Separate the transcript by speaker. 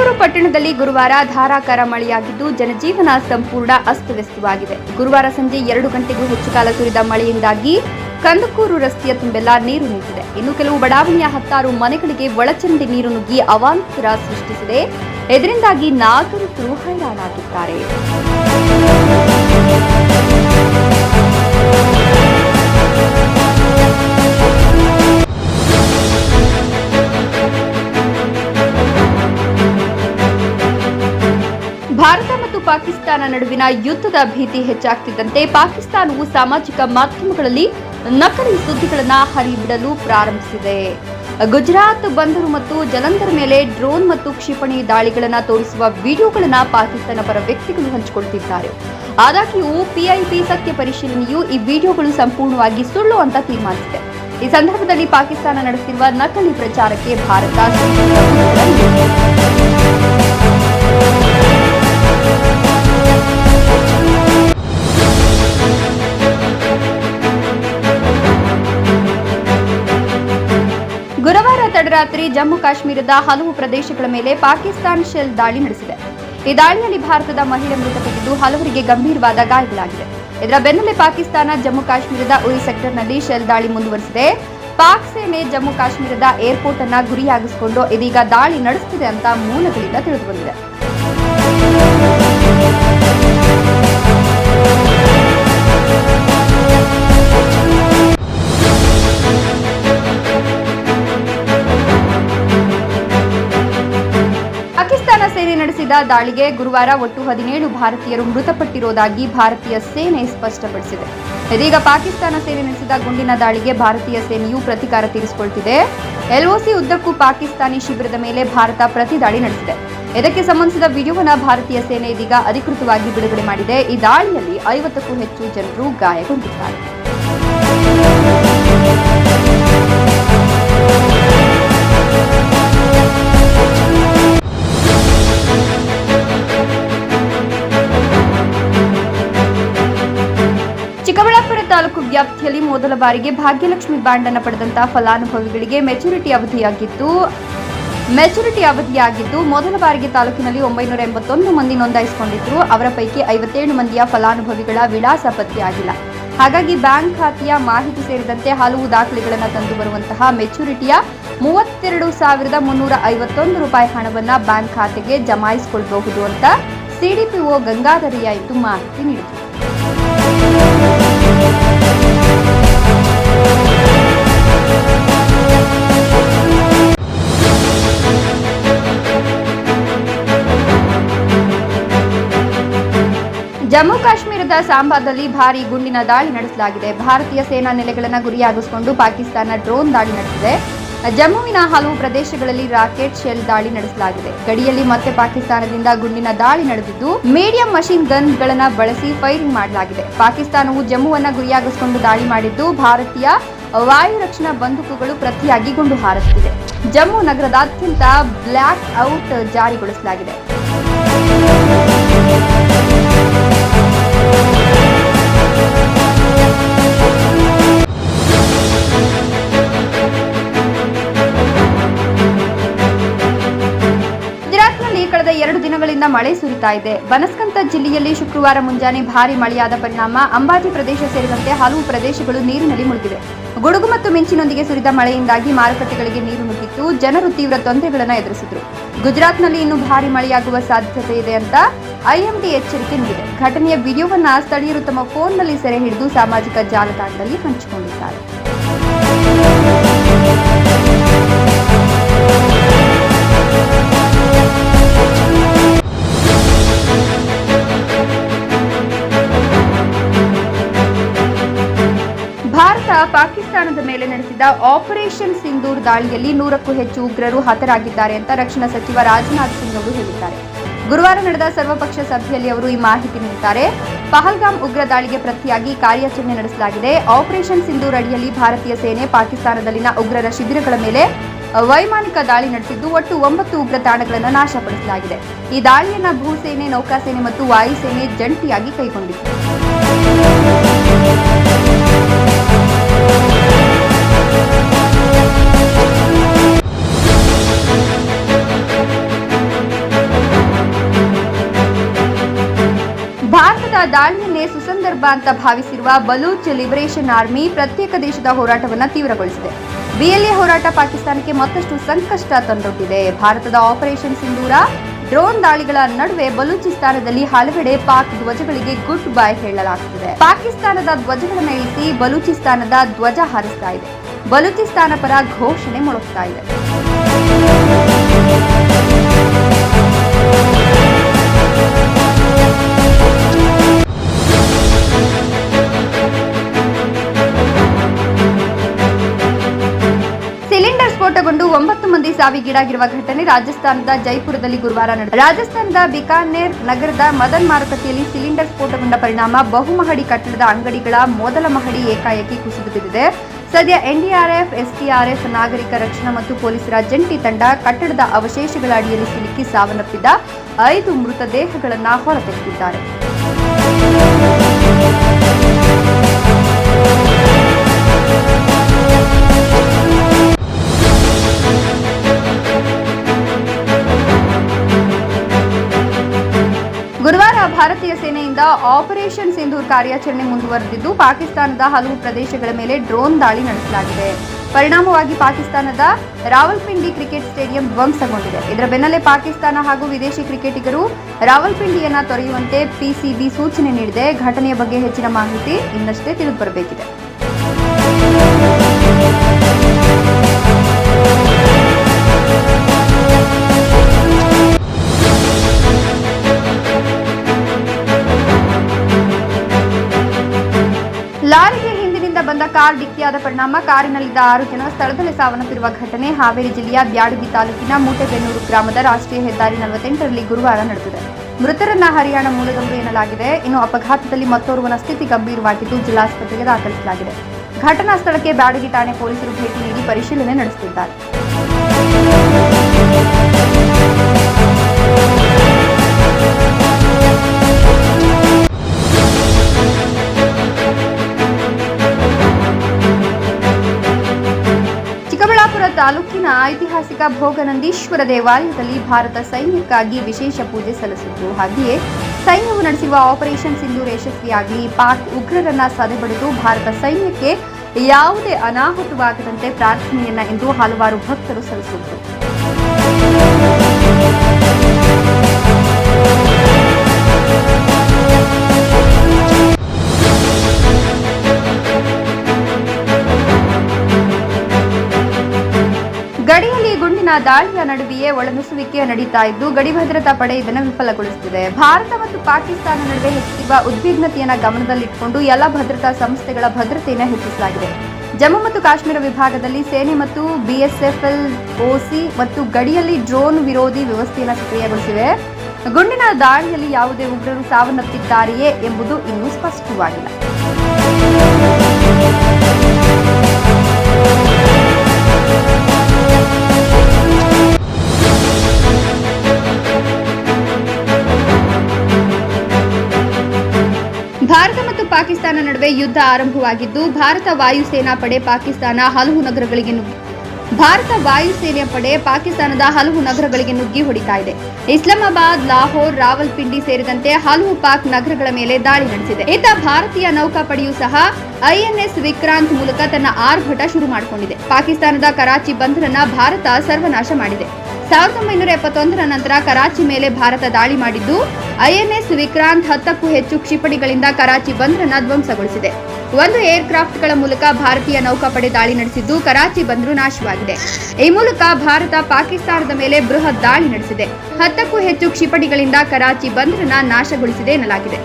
Speaker 1: ಪಟ್ಟಣದಲ್ಲಿ ಗುರುವಾರ ಧಾರಾಕಾರ ಮಳೆಯಾಗಿದ್ದು, ಜನಜೀವನ ಸಂಪೂರ್ಣ ಅಸ್ತವ್ಯಸ್ತವಾಗಿದೆ. ಗುರುವಾರ ಸಂಜೆ ಎರಡು ಗಂಟೆಗೂ ಹೆಚ್ಚು ಕಾಲ ಸುರಿದ ಮಳೆಯಿಂದಾಗಿ ಕಂದಕೂರು ರಸ್ತೆಯ ತುಂಬೆಲ್ಲ ನೀರು ನಿಂತಿದೆ. ಇನ್ನು ಕೆಲವು ಬಡಾವಣೆಯ ಹತ್ತಾರು ಮನೆಗಳಿಗೆ ಒಳಚರಂಡಿ ನೀರು ನುಗ್ಗಿ ಅವಾಂತರ ಸೃಷ್ಟಿಸಿದೆ. ಇದರಿಂದಾಗಿ ನಾಗರಿಕರು ಹೈರಾಣಾಗಿದ್ದಾರೆ. ನಡುವಿನ ಯುದ್ಧದ ಭೀತಿ ಹೆಚ್ಚಾಗ್ತಿದ್ದಂತೆ ಪಾಕಿಸ್ತಾನವು ಸಾಮಾಜಿಕ ಮಾಧ್ಯಮಗಳಲ್ಲಿ ನಕಲಿ ಸುದ್ದಿಗಳನ್ನು ಹರಿಬಿಡಲು ಪ್ರಾರಂಭಿಸಿದೆ. ಗುಜರಾತ್ ಬಂದರು ಮತ್ತು ಜಲಂಧರ್ ಮೇಲೆ ಡ್ರೋನ್ ಮತ್ತು ಕ್ಷಿಪಣಿ ದಾಳಿಗಳನ್ನು ತೋರಿಸುವ ವಿಡಿಯೋಗಳನ್ನು ಪಾಕಿಸ್ತಾನ ಪರ ವ್ಯಕ್ತಿಗಳು ಹಂಚಿಕೊಳ್ತಿದ್ದಾರೆ. ಆದಾಗ್ಯೂ ಪಿಐಪಿ ಸತ್ಯ ಪರಿಶೀಲನೆಯು ಈ ವಿಡಿಯೋಗಳು ಸಂಪೂರ್ಣವಾಗಿ ಸುಳ್ಳು ಅಂತ ತೀರ್ಮಾನಿಸಿದೆ. ಈ ಸಂದರ್ಭದಲ್ಲಿ ಪಾಕಿಸ್ತಾನ ನಡೆಸಿರುವ ನಕಲಿ ಪ್ರಚಾರಕ್ಕೆ ಭಾರತ ತಡರಾತ್ರಿ ಜಮ್ಮು ಕಾಶ್ಮೀರದ ಹಲವು ಪ್ರದೇಶಗಳ ಮೇಲೆ ಪಾಕಿಸ್ತಾನ ಶೆಲ್ ದಾಳಿ ನಡೆಸಿದೆ. ಈ ದಾಳಿಯಲ್ಲಿ ಭಾರತದ ಮಹಿಳೆ ಮೃತಪಟ್ಟಿದ್ದು ಹಲವರಿಗೆ ಗಂಭೀರವಾದ ಗಾಯಗಳಾಗಿದೆ ಇದರ ಬೆನ್ನಲ್ಲೇ ಪಾಕಿಸ್ತಾನ ಜಮ್ಮು ಕಾಶ್ಮೀರದ ಉರಿ ಸೆಕ್ಟರ್ನಲ್ಲಿ ಶೆಲ್ ದಾಳಿ ಮುಂದುವರೆಸಿದೆ. ಪಾಕ್ ಸೇನೆ ಜಮ್ಮು ಕಾಶ್ಮೀರದ ಏರ್ಪೋರ್ಟ್ ಅನ್ನ ಗುರಿಯಾಗಿಸಿಕೊಂಡು ಇದೀಗ ದಾಳಿ ನಡೆಸುತ್ತಿದೆ ಅಂತ ಮೂಲಗಳಿಂದ ತಿಳಿದುಬಂದಿದೆ. ಸೇನೆ ನಡೆಸಿದ ದಾಳಿಗೆ ಗುರುವಾರ ಒಟ್ಟು ಹದಿನೇಳು ಭಾರತೀಯರು ಮೃತಪಟ್ಟಿರುವುದಾಗಿ ಭಾರತೀಯ ಸೇನೆ ಸ್ಪಷ್ಟಪಡಿಸಿದೆ. ಇದೀಗ ಪಾಕಿಸ್ತಾನ ಸೇನೆ ನಡೆಸಿದ ಗುಂಡಿನ ದಾಳಿಗೆ ಭಾರತೀಯ ಸೇನೆಯು ಪ್ರತೀಕಾರ ತೀರಿಸಿಕೊಳ್ತಿದೆ. ಎಲ್ಒಸಿ ಉದ್ದಕ್ಕೂ ಪಾಕಿಸ್ತಾನಿ ಶಿಬಿರದ ಮೇಲೆ ಭಾರತ ಪ್ರತಿ ದಾಳಿ ನಡೆಸಿದೆ. ಇದಕ್ಕೆ ಸಂಬಂಧಿಸಿದ ವಿಡಿಯೋವನ್ನು ಭಾರತೀಯ ಸೇನೆ ಇದೀಗ ಅಧಿಕೃತವಾಗಿ ಬಿಡುಗಡೆ ಮಾಡಿದೆ. ಈ ದಾಳಿಯಲ್ಲಿ ಐವತ್ತಕ್ಕೂ ಹೆಚ್ಚು ಜನರು ಗಾಯಗೊಂಡಿದ್ದಾರೆ. ಬಾರಿಗೆ ಭಾಗ್ಯಲಕ್ಷ್ಮಿ ಬ್ಯಾಂಡ್ ಅನ್ನು ಪಡೆದಂತಹ ಫಲಾನುಭವಿಗಳಿಗೆ ಮೆಚುರಿಟಿ ಅವಧಿಯಾಗಿತ್ತು ಮೆಚುರಿಟಿ ಅವಧಿಯಾಗಿದ್ದು ಮೊದಲ ಬಾರಿಗೆ ತಾಲೂಕಿನಲ್ಲಿ ಒಂಬೈನೂರ ಎಂಬತ್ತೊಂದು ಮಂದಿ ನೋಂದಾಯಿಸಿಕೊಂಡಿದ್ರು. ಅವರ ಪೈಕಿ ಐವತ್ತೇಳು ಮಂದಿಯ ಫಲಾನುಭವಿಗಳ ವಿಳಾಸ ಪತ್ತೆಯಾಗಿಲ್ಲ. ಹಾಗಾಗಿ ಬ್ಯಾಂಕ್ ಖಾತೆಯ ಮಾಹಿತಿ ಸೇರಿದಂತೆ ಹಲವು ದಾಖಲೆಗಳನ್ನು ತಂದು ಬರುವಂತಹ ಮೆಚುರಿಟಿಯ ಮೂವತ್ತೆರಡು ಸಾವಿರದ ಮುನ್ನೂರ ಐವತ್ತೊಂದು ರೂಪಾಯಿ ಹಣವನ್ನು ಬ್ಯಾಂಕ್ ಖಾತೆಗೆ ಜಮಾಯಿಸಿಕೊಳ್ಳಬಹುದು ಅಂತ ಸಿಡಿಪಿಒ ಗಂಗಾಧರಿಯಾಯಿತು ಮಾಹಿತಿ ನೀಡಿದರು. ಜಮ್ಮು ಕಾಶ್ಮೀರದ ಸಾಂಬಾದಲ್ಲಿ ಭಾರಿ ಗುಂಡಿನ ದಾಳಿ ನಡೆಸಲಾಗಿದೆ. ಭಾರತೀಯ ಸೇನಾ ನೆಲೆಗಳನ್ನು ಗುರಿಯಾಗಿಸಿಕೊಂಡು ಪಾಕಿಸ್ತಾನ ಡ್ರೋನ್ ದಾಳಿ ನಡೆಸಿದೆ. ಜಮ್ಮುವಿನ ಹಲವು ಪ್ರದೇಶಗಳಲ್ಲಿ ರಾಕೆಟ್ ಶೆಲ್ ದಾಳಿ ನಡೆಸಲಾಗಿದೆ. ಗಡಿಯಲ್ಲಿ ಮತ್ತೆ ಪಾಕಿಸ್ತಾನದಿಂದ ಗುಂಡಿನ ದಾಳಿ ನಡೆದಿದ್ದು, ಮೀಡಿಯಂ ಮಷಿನ್ ಗನ್ಗಳನ್ನ ಬಳಸಿ ಫೈರಿಂಗ್ ಮಾಡಲಾಗಿದೆ. ಪಾಕಿಸ್ತಾನವು ಜಮ್ಮುವನ್ನು ಗುರಿಯಾಗಿಸಿಕೊಂಡು ದಾಳಿ ಮಾಡಿದ್ದು, ಭಾರತೀಯ ವಾಯು ರಕ್ಷಣಾ ಬಂದೂಕುಗಳು ಪ್ರತಿಯಾಗಿ ಗುಂಡು ಹಾರಿಸುತ್ತಿದೆ ಜಮ್ಮು ನಗರದಾದ್ಯಂತ ಬ್ಲ್ಯಾಕ್ ಔಟ್ ಜಾರಿಗೊಳಿಸಲಾಗಿದೆ. ಕಳೆದ ಎರಡು ದಿನಗಳಿಂದ ಮಳೆ ಸುರಿತಾ ಇದೆ. ಬನಸ್ಕಂತ ಜಿಲ್ಲೆಯಲ್ಲಿ ಶುಕ್ರವಾರ ಮುಂಜಾನೆ ಭಾರಿ ಮಳೆಯಾದ ಪರಿಣಾಮ ಅಂಬಾಜಿ ಪ್ರದೇಶ ಸೇರಿದಂತೆ ಹಲವು ಪ್ರದೇಶಗಳು ನೀರಿನಲ್ಲಿ ಮುಳುಗಿವೆ. ಗುಡುಗು ಮತ್ತು ಮಿಂಚಿನೊಂದಿಗೆ ಸುರಿದ ಮಳೆಯಿಂದಾಗಿ ಮಾರುಕಟ್ಟೆಗಳಿಗೆ ನೀರು ನುಗ್ಗಿತ್ತು. ಜನರು ತೀವ್ರ ತೊಂದರೆಗಳನ್ನು ಎದುರಿಸಿದ್ರು. ಗುಜರಾತ್ನಲ್ಲಿ ಇನ್ನು ಭಾರಿ ಮಳೆಯಾಗುವ ಸಾಧ್ಯತೆ ಇದೆ ಅಂತ ಐಎಂಡಿ ಎಚ್ಚರಿಕೆ ನೀಡಿದೆ. ಘಟನೆಯ ವಿಡಿಯೋವನ್ನು ಸ್ಥಳೀಯರು ತಮ್ಮ ಫೋನ್ನಲ್ಲಿ ಸೆರೆ ಹಿಡಿದು ಸಾಮಾಜಿಕ ಜಾಲತಾಣದಲ್ಲಿ ಹಂಚಿಕೊಂಡಿದ್ದಾರೆ. ಪಾಕಿಸ್ತಾನದ ಮೇಲೆ ನಡೆಸಿದ ಆಪರೇಷನ್ ಸಿಂಧೂರ್ ದಾಳಿಯಲ್ಲಿ ನೂರಕ್ಕೂ ಹೆಚ್ಚು ಉಗ್ರರು ಹತರಾಗಿದ್ದಾರೆ ಅಂತ ರಕ್ಷಣಾ ಸಚಿವ ರಾಜನಾಥ್ ಸಿಂಗ್ ಅವರು ಹೇಳಿದ್ದಾರೆ. ಗುರುವಾರ ನಡೆದ ಸರ್ವಪಕ್ಷ ಸಭೆಯಲ್ಲಿ ಅವರು ಈ ಮಾಹಿತಿ ನೀಡಿದ್ದಾರೆ. ಪಹಲ್ಗಾಮ್ ಉಗ್ರ ದಾಳಿಗೆ ಪ್ರತಿಯಾಗಿ ಕಾರ್ಯಾಚರಣೆ ನಡೆಸಲಾಗಿದೆ. ಆಪರೇಷನ್ ಸಿಂಧೂರ್ ಅಡಿಯಲ್ಲಿ ಭಾರತೀಯ ಸೇನೆ ಪಾಕಿಸ್ತಾನದಲ್ಲಿನ ಉಗ್ರರ ಶಿಬಿರಗಳ ಮೇಲೆ ವೈಮಾನಿಕ ದಾಳಿ ನಡೆಸಿದ್ದು, ಒಟ್ಟು ಒಂಬತ್ತು ಉಗ್ರ ತಾಣಗಳನ್ನು ನಾಶಪಡಿಸಲಾಗಿದೆ. ಈ ದಾಳಿಯನ್ನು ಭೂಸೇನೆ, ನೌಕಾಸೇನೆ ಮತ್ತು ವಾಯುಸೇನೆ ಜಂಟಿಯಾಗಿ ಕೈಗೊಂಡಿತ್ತು. ಭಾರತದ ದಾಳಿಯನ್ನೇ ಸುಸಂದರ್ಭ ಅಂತ ಭಾವಿಸಿರುವ ಬಲೂಚ್ ಲಿಬರೇಷನ್ ಆರ್ಮಿ ಪ್ರತ್ಯೇಕ ದೇಶದ ಹೋರಾಟವನ್ನು ತೀವ್ರಗೊಳಿಸಿದೆ. ಬಿಎಲ್ಎ ಹೋರಾಟ ಪಾಕಿಸ್ತಾನಕ್ಕೆ ಮತ್ತಷ್ಟು ಸಂಕಷ್ಟ ತಂದೊಡ್ಡಿದೆ. ಭಾರತದ ಆಪರೇಷನ್ ಸಿಂಧೂರ ಡ್ರೋನ್ ದಾಳಿಗಳ ನಡುವೆ ಬಲೂಚಿಸ್ತಾನದಲ್ಲಿ ಹಲವೆಡೆ ಪಾಕ್ ಧ್ವಜಗಳಿಗೆ ಗುಡ್ ಬೈ ಹೇಳಲಾಗುತ್ತಿದೆ ಪಾಕಿಸ್ತಾನದ ಧ್ವಜಗಳನ್ನು ಇಳಿಸಿ ಬಲೂಚಿಸ್ತಾನದ ಧ್ವಜ ಹಾರಿಸ್ತಾ ಇದೆ. ಬಲೂಚಿಸ್ತಾನ ಪರ ಘೋಷಣೆ ಮೊಳಗ್ತಾ ಇದೆ. ಒಂಬತ್ತು ಮಂದಿ ಸಾವಿಗೀಡಾಗಿರುವ ಘಟನೆ ರಾಜಸ್ಥಾನದ ಜೈಪುರದಲ್ಲಿ ಗುರುವಾರ ನಡೆದಿದೆ. ರಾಜಸ್ಥಾನದ ಬಿಕಾನೇರ್ ನಗರದ ಮದನ್ ಮಾರುಕಟ್ಟೆಯಲ್ಲಿ ಸಿಲಿಂಡರ್ ಸ್ಫೋಟಗೊಂಡ ಪರಿಣಾಮ ಬಹುಮಹಡಿ ಕಟ್ಟಡದ ಅಂಗಡಿಗಳ ಮೊದಲ ಮಹಡಿ ಏಕಾಏಕಿ ಕುಸಿದು ಬಿದ್ದಿದೆ ಸದ್ಯ ಎನ್ಡಿಆರ್ಎಫ್, ಎಸ್ಡಿಆರ್ಎಫ್ ನಾಗರಿಕ ರಕ್ಷಣಾ ಮತ್ತು ಪೊಲೀಸರ ಜಂಟಿ ತಂಡ ಕಟ್ಟಡದ ಅವಶೇಷಗಳ ಅಡಿಯಲ್ಲಿ ಸಿಲುಕಿ ಸಾವನ್ನಪ್ಪಿದ ಐದು ಮೃತದೇಹಗಳನ್ನು ಹೊರತೆಗೆದಿದ್ದಾರೆ. ಭಾರತೀಯ ಸೇನೆಯಿಂದ ಆಪರೇಷನ್ ಸಿಂಧೂರ್ ಕಾರ್ಯಾಚರಣೆ ಮುಂದುವರೆದಿದ್ದು, ಪಾಕಿಸ್ತಾನದ ಹಲವು ಪ್ರದೇಶಗಳ ಮೇಲೆ ಡ್ರೋನ್ ದಾಳಿ ನಡೆಸಲಾಗಿದೆ. ಪರಿಣಾಮವಾಗಿ ಪಾಕಿಸ್ತಾನದ ರಾವಲ್ಪಿಂಡಿ ಕ್ರಿಕೆಟ್ ಸ್ಟೇಡಿಯಂ ಧ್ವಂಸಗೊಂಡಿದೆ. ಇದರ ಬೆನ್ನಲ್ಲೇ ಪಾಕಿಸ್ತಾನ ಹಾಗೂ ವಿದೇಶಿ ಕ್ರಿಕೆಟಿಗರು ರಾವಲ್ಪಿಂಡಿಯನ್ನ ತೊರೆಯುವಂತೆ ಪಿಸಿಬಿ ಸೂಚನೆ ನೀಡಿದೆ. ಘಟನೆಯ ಬಗ್ಗೆ ಹೆಚ್ಚಿನ ಮಾಹಿತಿ ಇನ್ನಷ್ಟೇ ತಿಳಿದುಬರಬೇಕಿದೆ. ಲಾರಿಗೆ ಹಿಂದಿನಿಂದ ಬಂದ ಕಾರ್ ಡಿಕ್ಕಿಯಾದ ಪರಿಣಾಮ ಕಾರಿನಲ್ಲಿದ್ದ ಆರು ಜನ ಸ್ಥಳದಲ್ಲಿ ಸಾವನ್ನಪ್ಪಿರುವ ಘಟನೆ ಹಾವೇರಿ ಜಿಲ್ಲೆಯ ಬ್ಯಾಡಗಿ ತಾಲೂಕಿನ ಮೂಟೆಬೆನ್ನೂರು ಗ್ರಾಮದ ರಾಷ್ಟ್ರೀಯ ಹೆದ್ದಾರಿ ನಲವತ್ತೆಂಟರಲ್ಲಿ ಗುರುವಾರ ನಡೆದಿದೆ. ಮೃತರನ್ನ ಹರಿಯಾಣ ಮೂಲದವರು ಎನ್ನಲಾಗಿದೆ. ಇನ್ನು ಅಪಘಾತದಲ್ಲಿ ಮತ್ತೋರ್ವನ ಸ್ಥಿತಿ ಗಂಭೀರವಾಗಿದ್ದು ಜಿಲ್ಲಾಸ್ಪತ್ರೆಗೆ ದಾಖಲಿಸಲಾಗಿದೆ. ಘಟನಾ ಸ್ಥಳಕ್ಕೆ ಬ್ಯಾಡಗಿ ಠಾಣೆ ಪೊಲೀಸರು ಭೇಟಿ ನೀಡಿ ಪರಿಶೀಲನೆ ನಡೆಸುತ್ತಿದ್ದಾರೆ. ತಾಲೂಕಿನ ಐತಿಹಾಸಿಕ ಭೋಗನಂದೀಶ್ವರ ದೇವಾಲಯದಲ್ಲಿ ಭಾರತ ಸೈನ್ಯಕ್ಕಾಗಿ ವಿಶೇಷ ಪೂಜೆ ಸಲ್ಲಿಸಿತು ಹಾಗೆಯೇ ಸೈನ್ಯವು ನಡೆಸಿರುವ ಆಪರೇಷನ್ ಸಿಂಧೂರ್ ಯಶಸ್ವಿಯಾಗಲಿ ಪಾಕ್ ಉಗ್ರರನ್ನ ಸದೆಬಡಿದು ಭಾರತ ಸೈನ್ಯಕ್ಕೆ ಯಾವುದೇ ಅನಾಹುತವಾಗದಂತೆ ಪ್ರಾರ್ಥನೆಯನ್ನ ಎಂದು ಹಲವಾರು ಭಕ್ತರು ಸಲ್ಲಿಸಿದರು. ದಾಳಿಯ ನಡುವೆಯೇ ಒಳನುಸುವಿಕೆ ನಡೀತಾ ಇದ್ದು, ಗಡಿ ಭದ್ರತಾ ಪಡೆ ಇದನ್ನು ವಿಫಲಗೊಳಿಸುತ್ತಿದೆ. ಭಾರತ ಮತ್ತು ಪಾಕಿಸ್ತಾನ ನಡುವೆ ಹೆಚ್ಚುತ್ತಿರುವ ಉದ್ವಿಗ್ನತೆಯನ್ನು ಗಮನದಲ್ಲಿಟ್ಟುಕೊಂಡು ಎಲ್ಲ ಭದ್ರತಾ ಸಂಸ್ಥೆಗಳ ಭದ್ರತೆಯನ್ನು ಹೆಚ್ಚಿಸಲಾಗಿದೆ. ಜಮ್ಮು ಮತ್ತು ಕಾಶ್ಮೀರ ವಿಭಾಗದಲ್ಲಿ ಸೇನೆ ಮತ್ತು ಬಿಎಸ್ಎಫ್ಎಲ್ ಓಸಿ ಮತ್ತು ಗಡಿಯಲ್ಲಿ ಡ್ರೋನ್ ವಿರೋಧಿ ವ್ಯವಸ್ಥೆಯನ್ನು ಸಕ್ರಿಯಗೊಳಿಸಿವೆ. ಗುಂಡಿನ ದಾಳಿಯಲ್ಲಿ ಯಾವುದೇ ಉಗ್ರರು ಸಾವನ್ನಪ್ಪಿದ್ದಾರೆಯೇ ಎಂಬುದು ಇನ್ನೂ ಸ್ಪಷ್ಟವಾಗಿಲ್ಲ. ಯುದ್ಧ ಆರಂಭವಾಗಿದ್ದು, ಭಾರತ ವಾಯುಸೇನಾ ಪಡೆ ಪಾಕಿಸ್ತಾನ ಹಲವು ನಗರಗಳಿಗೆ ನುಗ್ಗಿ ಭಾರತ ವಾಯುಸೇನೆಯ ಪಡೆ ಪಾಕಿಸ್ತಾನದ ಹಲವು ನಗರಗಳಿಗೆ ನುಗ್ಗಿ ಹೊಡಿತಾ ಇದೆ. ಇಸ್ಲಾಮಾಬಾದ್, ಲಾಹೋರ್, ರಾವಲ್ಪಿಂಡಿ ಸೇರಿದಂತೆ ಹಲವು ಪಾಕ್ ನಗರಗಳ ಮೇಲೆ ದಾಳಿ ನಡೆಸಿದೆ. ಇತ್ತ ಭಾರತೀಯ ನೌಕಾಪಡೆಯೂ ಸಹ ಐಎನ್ಎಸ್ ವಿಕ್ರಾಂತ್ ಮೂಲಕ ತನ್ನ ಆರ್ಭಟ ಶುರು ಮಾಡಿಕೊಂಡಿದೆ. ಪಾಕಿಸ್ತಾನದ ಕರಾಚಿ ಬಂದರನ್ನ ಭಾರತ ಸರ್ವನಾಶ ಮಾಡಿದೆ. ಸಾವಿರದ ಒಂಬೈನೂರ ಎಪ್ಪತ್ತೊಂದರ ನಂತರ ಕರಾಚಿ ಮೇಲೆ ಭಾರತ ದಾಳಿ ಮಾಡಿದ್ದು, ಐಎನ್ಎಸ್ ವಿಕ್ರಾಂತ್ ಹತ್ತಕ್ಕೂ ಹೆಚ್ಚು ಕ್ಷಿಪಣಿಗಳಿಂದ ಕರಾಚಿ ಬಂದರನ್ನ ಧ್ವಂಸಗೊಳಿಸಿದೆ. ಒಂದು ಏರ್ಕ್ರಾಫ್ಟ್ಗಳ ಮೂಲಕ ಭಾರತೀಯ ನೌಕಾಪಡೆ ದಾಳಿ ನಡೆಸಿದ್ದು, ಕರಾಚಿ ಬಂದರು ನಾಶವಾಗಿದೆ. ಈ ಮೂಲಕ ಭಾರತ ಪಾಕಿಸ್ತಾನದ ಮೇಲೆ ಬೃಹತ್ ದಾಳಿ ನಡೆಸಿದೆ. ಹತ್ತಕ್ಕೂ ಹೆಚ್ಚು ಕ್ಷಿಪಣಿಗಳಿಂದ ಕರಾಚಿ ಬಂದರನ್ನ ನಾಶಗೊಳಿಸಿದೆ ಎನ್ನಲಾಗಿದೆ.